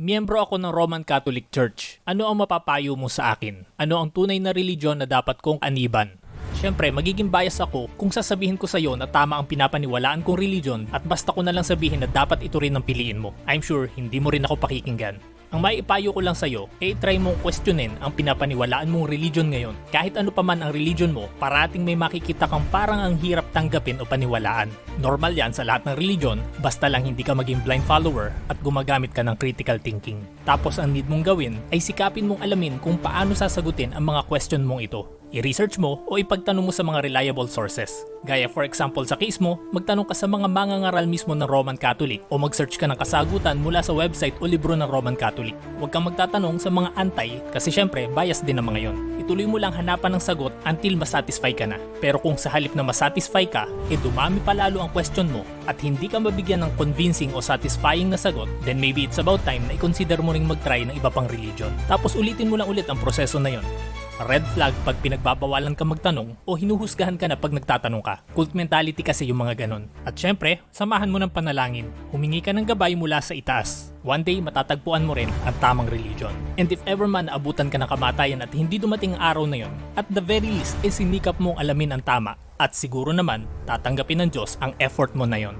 Miyembro ako ng Roman Catholic Church. Ano ang mapapayo mo sa akin? Ano ang tunay na religion na dapat kong aniban? Siyempre, magiging bias ako kung sasabihin ko sa iyo na tama ang pinapaniwalaan kong religion at basta ko na lang sabihin na dapat ito rin ang piliin mo. I'm sure hindi mo rin ako pakikinggan. Ang maipayo ko lang sa iyo, eh try mong questionin ang pinapaniwalaan mong religion ngayon. Kahit ano pa man ang religion mo, parating may makikita kang parang ang hirap tanggapin o paniwalaan. Normal yan sa lahat ng religion, basta lang hindi ka maging blind follower at gumagamit ka ng critical thinking. Tapos ang need mong gawin ay sikapin mong alamin kung paano sasagutin ang mga question mong ito. I-research mo o ipagtanong mo sa mga reliable sources. Gaya for example sa case mo, magtanong ka sa mga mangangaral mismo ng Roman Catholic o mag-search ka ng kasagutan mula sa website o libro ng Roman Catholic. Huwag kang magtatanong sa mga antay kasi syempre bias din ang mga yon. Ituloy mo lang hanapan ng sagot until masatisfy ka na. Pero kung sa halip na masatisfy ka, eh dumami pa lalo ang question mo at hindi ka mabigyan ng convincing o satisfying na sagot, then maybe it's about time na i-consider mo ring mag-try ng iba pang religion. Tapos ulitin mo lang ulit ang proseso na yon. Red flag pag pinagbabawalan ka magtanong o hinuhusgahan ka na pag nagtatanong ka. Cult mentality kasi yung mga ganon. At syempre, samahan mo ng panalangin. Humingi ka ng gabay mula sa itaas. One day, matatagpuan mo rin ang tamang religion. And if ever man naabutan ka ng kamatayan at hindi dumating ang araw na yon, at the very least, isinikap mong alamin ang tama. At siguro naman, tatanggapin ng Diyos ang effort mo na yon.